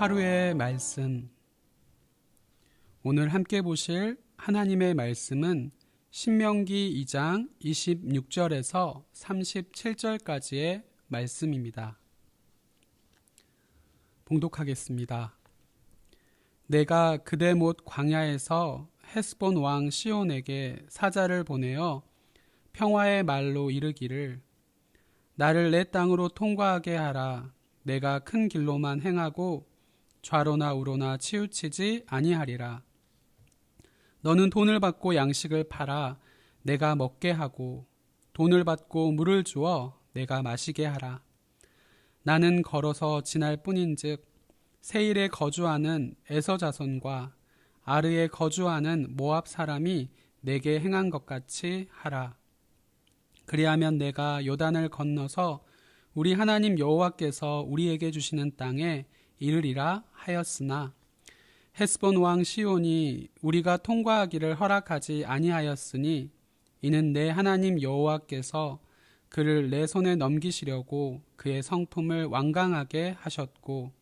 하루의 말씀. 오늘 함께 보실 하나님의 말씀은 신명기 2장 26절에서 37절까지의 말씀입니다. 봉독하겠습니다. 내가 그대 못 광야에서 헤스본 왕 시온에게 사자를 보내어 평화의 말로 이르기를 나를 내 땅으로 통과하게 하라 내가 큰 길로만 행하고 좌로나 우로나 치우치지 아니하리라. 너는 돈을 받고 양식을 팔아 내가 먹게 하고 돈을 받고 물을 주어 내가 마시게 하라. 나는 걸어서 지날 뿐인즉 세일에 거주하는 에서 자손과 아르에 거주하는 모압 사람이 내게 행한 것 같이 하라. 그리하면 내가 요단을 건너서 우리 하나님 여호와께서 우리에게 주시는 땅에 이르리라 하였으나 헤스본 왕 시온이 우리가 통과하기를 허락하지 아니하였으니 이는 내 하나님 여호와께서 그를 내 손에 넘기시려고 그의 성품을 완강하게 하셨고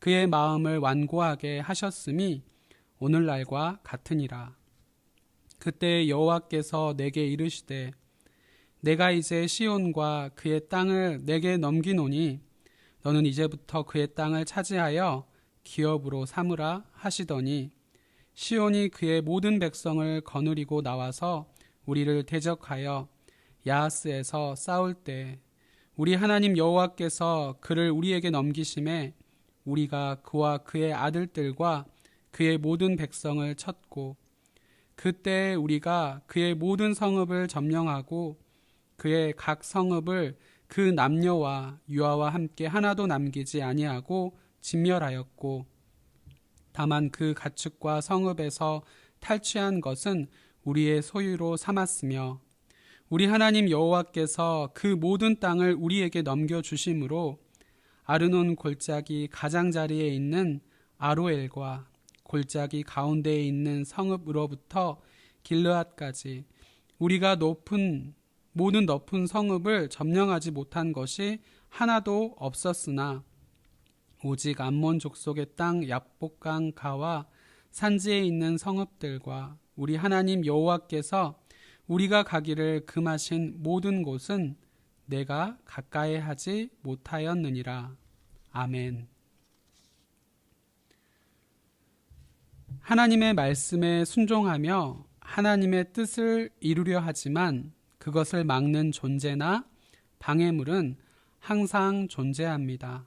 그의 마음을 완고하게 하셨음이 오늘날과 같으니라. 그때 여호와께서 내게 이르시되 내가 이제 시온과 그의 땅을 내게 넘기노니 너는 이제부터 그의 땅을 차지하여 기업으로 삼으라 하시더니 시온이 그의 모든 백성을 거느리고 나와서 우리를 대적하여 야하스에서 싸울 때 우리 하나님 여호와께서 그를 우리에게 넘기심에 우리가 그와 그의 아들들과 그의 모든 백성을 쳤고 그때 우리가 그의 모든 성읍을 점령하고 그의 각 성읍을 그 남녀와 유아와 함께 하나도 남기지 아니하고 진멸하였고 다만 그 가축과 성읍에서 탈취한 것은 우리의 소유로 삼았으며 우리 하나님 여호와께서 그 모든 땅을 우리에게 넘겨 주심으로 아르논 골짜기 가장자리에 있는 아로엘과 골짜기 가운데에 있는 성읍으로부터 길르앗까지 우리가 높은 모든 높은 성읍을 점령하지 못한 것이 하나도 없었으나 오직 암몬 족속의 땅 약복강 가와 산지에 있는 성읍들과 우리 하나님 여호와께서 우리가 가기를 금하신 모든 곳은 내가 가까이 하지 못하였느니라. 아멘. 하나님의 말씀에 순종하며 하나님의 뜻을 이루려 하지만 그것을 막는 존재나 방해물은 항상 존재합니다.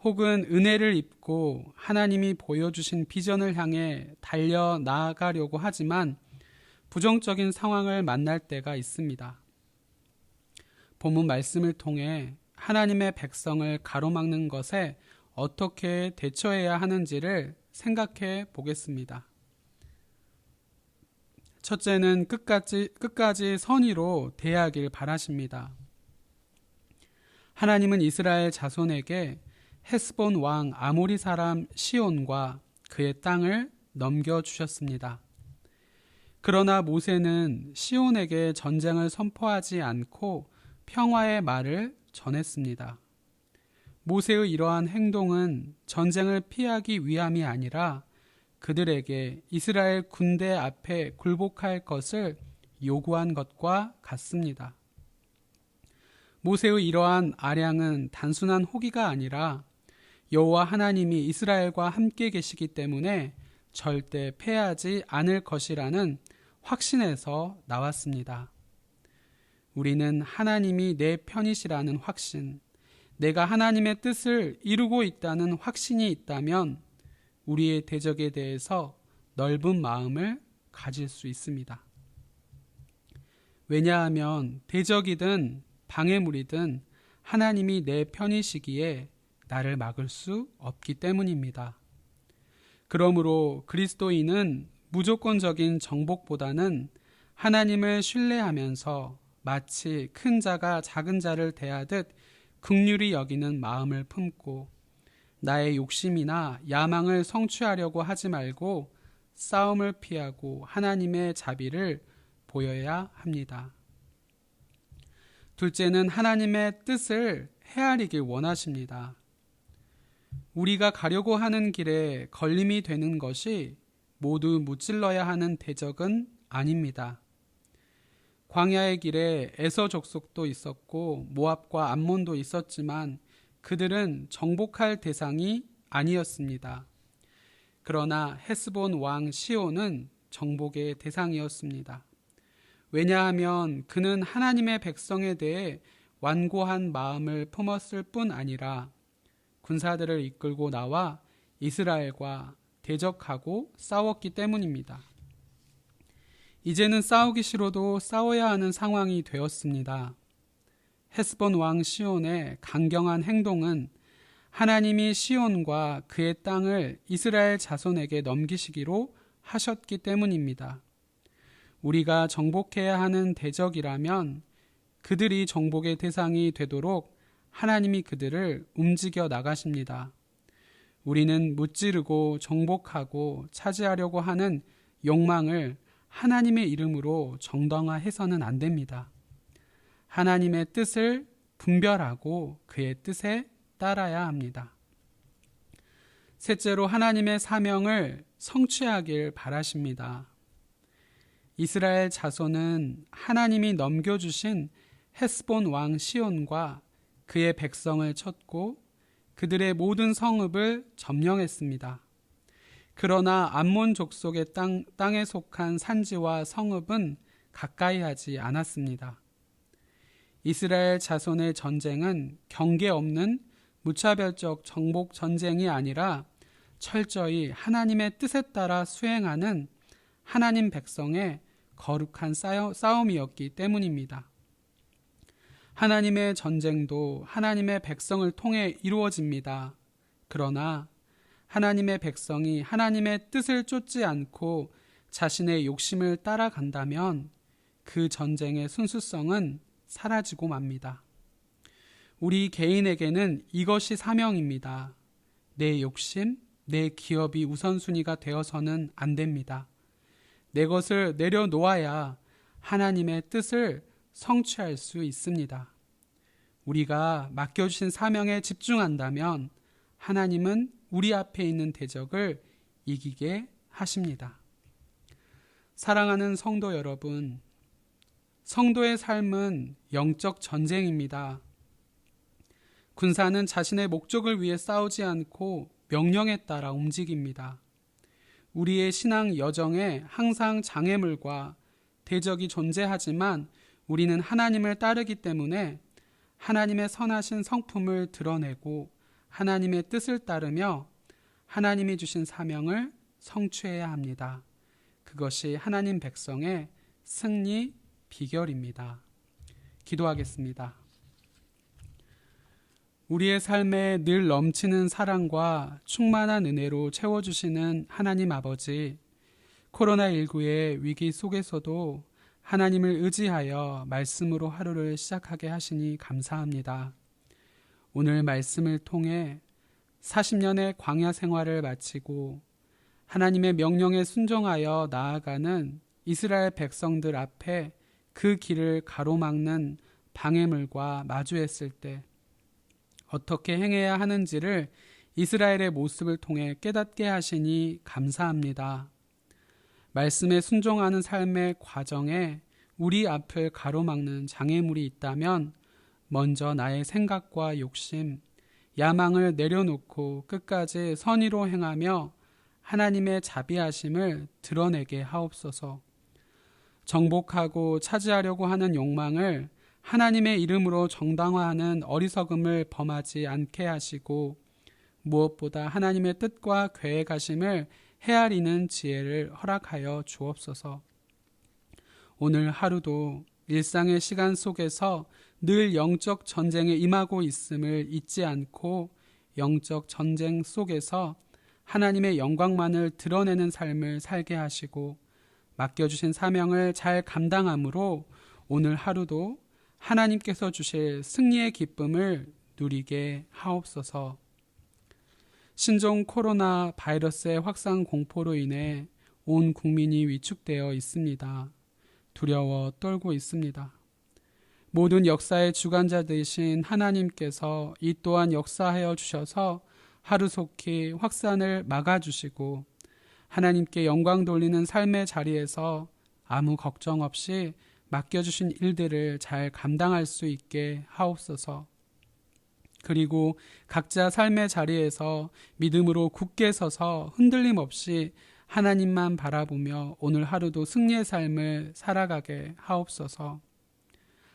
혹은 은혜를 입고 하나님이 보여주신 비전을 향해 달려 나아가려고 하지만 부정적인 상황을 만날 때가 있습니다. 본문 말씀을 통해 하나님의 백성을 가로막는 것에 어떻게 대처해야 하는지를 생각해 보겠습니다. 첫째는 끝까지, 끝까지 선의로 대하길 바라십니다. 하나님은 이스라엘 자손에게 헤스본 왕 아모리 사람 시온과 그의 땅을 넘겨주셨습니다. 그러나 모세는 시온에게 전쟁을 선포하지 않고 평화의 말을 전했습니다. 모세의 이러한 행동은 전쟁을 피하기 위함이 아니라 그들에게 이스라엘 군대 앞에 굴복할 것을 요구한 것과 같습니다. 모세의 이러한 아량은 단순한 호기가 아니라 여호와 하나님이 이스라엘과 함께 계시기 때문에 절대 패하지 않을 것이라는 확신에서 나왔습니다. 우리는 하나님이 내 편이시라는 확신, 내가 하나님의 뜻을 이루고 있다는 확신이 있다면 우리의 대적에 대해서 넓은 마음을 가질 수 있습니다. 왜냐하면 대적이든 방해물이든 하나님이 내 편이시기에 나를 막을 수 없기 때문입니다. 그러므로 그리스도인은 무조건적인 정복보다는 하나님을 신뢰하면서 마치 큰 자가 작은 자를 대하듯 극률이 여기는 마음을 품고 나의 욕심이나 야망을 성취하려고 하지 말고 싸움을 피하고 하나님의 자비를 보여야 합니다. 둘째는 하나님의 뜻을 헤아리길 원하십니다. 우리가 가려고 하는 길에 걸림이 되는 것이 모두 무찔러야 하는 대적은 아닙니다. 광야의 길에 에서 족속도 있었고 모압과 암몬도 있었지만 그들은 정복할 대상이 아니었습니다. 그러나 헤스본 왕 시온은 정복의 대상이었습니다. 왜냐하면 그는 하나님의 백성에 대해 완고한 마음을 품었을 뿐 아니라 군사들을 이끌고 나와 이스라엘과 대적하고 싸웠기 때문입니다. 이제는 싸우기 싫어도 싸워야 하는 상황이 되었습니다. 헤스본 왕 시온의 강경한 행동은 하나님이 시온과 그의 땅을 이스라엘 자손에게 넘기시기로 하셨기 때문입니다. 우리가 정복해야 하는 대적이라면 그들이 정복의 대상이 되도록 하나님이 그들을 움직여 나가십니다. 우리는 무찌르고 정복하고 차지하려고 하는 욕망을 하나님의 이름으로 정당화해서는 안 됩니다. 하나님의 뜻을 분별하고 그의 뜻에 따라야 합니다. 셋째로 하나님의 사명을 성취하길 바라십니다. 이스라엘 자손은 하나님이 넘겨주신 헤스본 왕 시온과 그의 백성을 쳤고 그들의 모든 성읍을 점령했습니다. 그러나 암몬 족속의 땅, 땅에 속한 산지와 성읍은 가까이 하지 않았습니다. 이스라엘 자손의 전쟁은 경계 없는 무차별적 정복 전쟁이 아니라 철저히 하나님의 뜻에 따라 수행하는 하나님 백성의 거룩한 싸움이었기 때문입니다. 하나님의 전쟁도 하나님의 백성을 통해 이루어집니다. 그러나 하나님의 백성이 하나님의 뜻을 쫓지 않고 자신의 욕심을 따라간다면 그 전쟁의 순수성은 사라지고 맙니다. 우리 개인에게는 이것이 사명입니다. 내 욕심, 내 기업이 우선순위가 되어서는 안 됩니다. 내 것을 내려놓아야 하나님의 뜻을 성취할 수 있습니다. 우리가 맡겨주신 사명에 집중한다면 하나님은 우리 앞에 있는 대적을 이기게 하십니다. 사랑하는 성도 여러분, 성도의 삶은 영적 전쟁입니다. 군사는 자신의 목적을 위해 싸우지 않고 명령에 따라 움직입니다. 우리의 신앙 여정에 항상 장애물과 대적이 존재하지만 우리는 하나님을 따르기 때문에 하나님의 선하신 성품을 드러내고 하나님의 뜻을 따르며 하나님이 주신 사명을 성취해야 합니다. 그것이 하나님 백성의 승리 비결입니다. 기도하겠습니다. 우리의 삶에 늘 넘치는 사랑과 충만한 은혜로 채워주시는 하나님 아버지, 코로나19의 위기 속에서도 하나님을 의지하여 말씀으로 하루를 시작하게 하시니 감사합니다. 오늘 말씀을 통해 40년의 광야 생활을 마치고 하나님의 명령에 순종하여 나아가는 이스라엘 백성들 앞에 그 길을 가로막는 방해물과 마주했을 때 어떻게 행해야 하는지를 이스라엘의 모습을 통해 깨닫게 하시니 감사합니다. 말씀에 순종하는 삶의 과정에 우리 앞을 가로막는 장애물이 있다면 먼저 나의 생각과 욕심, 야망을 내려놓고 끝까지 선의로 행하며 하나님의 자비하심을 드러내게 하옵소서. 정복하고 차지하려고 하는 욕망을 하나님의 이름으로 정당화하는 어리석음을 범하지 않게 하시고 무엇보다 하나님의 뜻과 계획하심을 헤아리는 지혜를 허락하여 주옵소서. 오늘 하루도 일상의 시간 속에서 늘 영적 전쟁에 임하고 있음을 잊지 않고 영적 전쟁 속에서 하나님의 영광만을 드러내는 삶을 살게 하시고 맡겨주신 사명을 잘 감당함으로 오늘 하루도 하나님께서 주실 승리의 기쁨을 누리게 하옵소서. 신종 코로나 바이러스의 확산 공포로 인해 온 국민이 위축되어 있습니다. 두려워 떨고 있습니다. 모든 역사의 주관자 되신 하나님께서 이 또한 역사하여 주셔서 하루속히 확산을 막아주시고 하나님께 영광 돌리는 삶의 자리에서 아무 걱정 없이 맡겨주신 일들을 잘 감당할 수 있게 하옵소서. 그리고 각자 삶의 자리에서 믿음으로 굳게 서서 흔들림 없이 하나님만 바라보며 오늘 하루도 승리의 삶을 살아가게 하옵소서.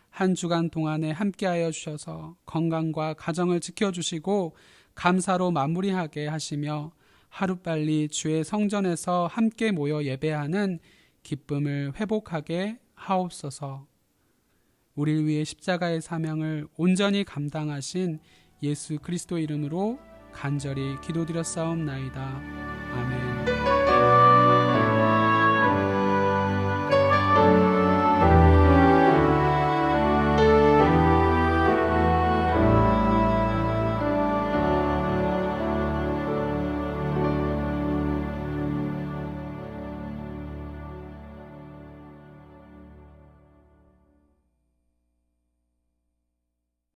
한 주간 동안에 함께하여 주셔서 건강과 가정을 지켜주시고 감사로 마무리하게 하시며 하루빨리 주의 성전에서 함께 모여 예배하는 기쁨을 회복하게 하옵소서. 우리를 위해 십자가의 사명을 온전히 감당하신 예수 그리스도 이름으로 간절히 기도드렸사옵나이다. 아멘.